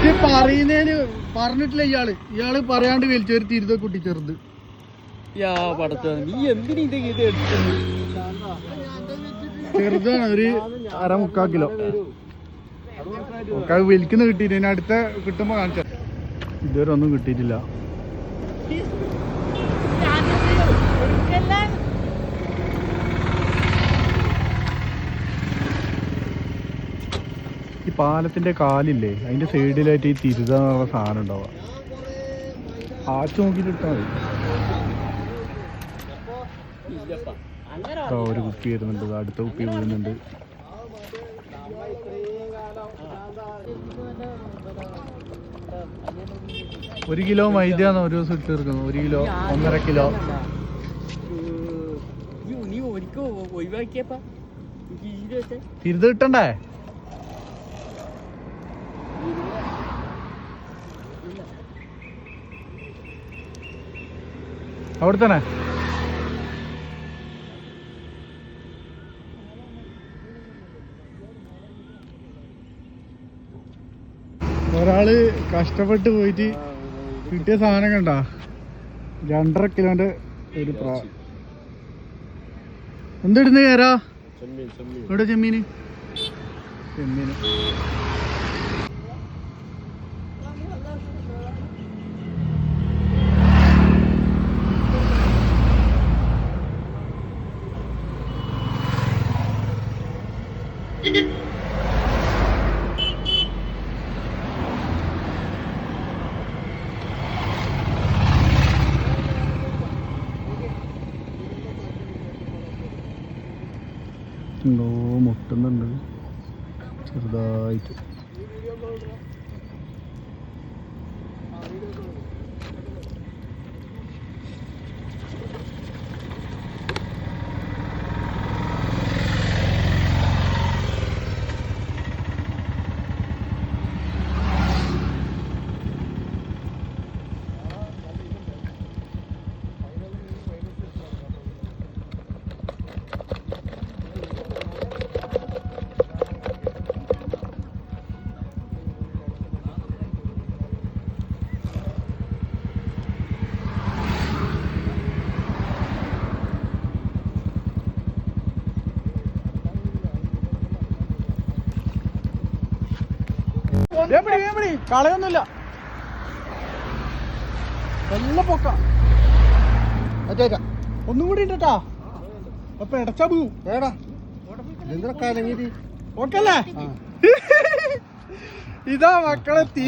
ഇത് പറയുന്നതിന് പറഞ്ഞിട്ടില്ല ഇയാൾ. ഇയാൾ പറയാണ്ട് വലിച്ചൊരു തിരുത കുട്ടി ചെറുത് യാ പടച്ചോ നീ എന്തിനാ ഇത് ഇത് എടുത്തത് ചെറുതാണ് ഒരു അര മുക്കാ കിലോ ഒക്കെ വലിക്കുന്ന കിട്ടിയില്ല. ഇനി അടുത്ത കിട്ടുമ്പോ കാണിച്ച. ഇതുവരെ ഒന്നും കിട്ടിയിട്ടില്ല. ഈ പാലത്തിന്റെ കാലില്ലേ? അതിന്റെ സൈഡിലായിട്ട് ഈ തിരുത എന്നുള്ള സാധനം ഉണ്ടാവുക. ആച്ചു നോക്കിയിട്ട് എടുത്താൽ മതി. ഒരു കുപ്പി വരുന്നുണ്ട്. അടുത്ത കുപ്പി വീഴുന്നുണ്ട് ഒരു കിലോ മൈദയാണ് ഒരു ദിവസം ഇട്ട് തീർക്കുന്നത്. ഒരു കിലോ ഒന്നര കിലോ. തിരുത് കിട്ടണ്ടേ? അവിടെ തന്നെ ഒരാൾ കഷ്ടപ്പെട്ട് പോയിട്ട് കിട്ടിയ സാധനം കണ്ട? രണ്ടര കിലോന്റെ ഒരു പ്രാ എന്തിടുന്ന കയറാ എവിടെ ചെമ്മീന്? ചെമ്മീന്. എന്തോ മുട്ടുന്നുണ്ട്. ചെറുതായിട്ട്. വേമ്പടി വേമ്പടി കളയൊന്നുമില്ല. നല്ല പൊക്ക. അച്ഛാ ഒന്നും കൂടി ഉണ്ടട്ടാ അപ്പൊ ഇടച്ചാ പോവും. വേടാ. എന്തൊക്കെ ഓക്കല്ലേ? ഇതാ മക്കളെ തീ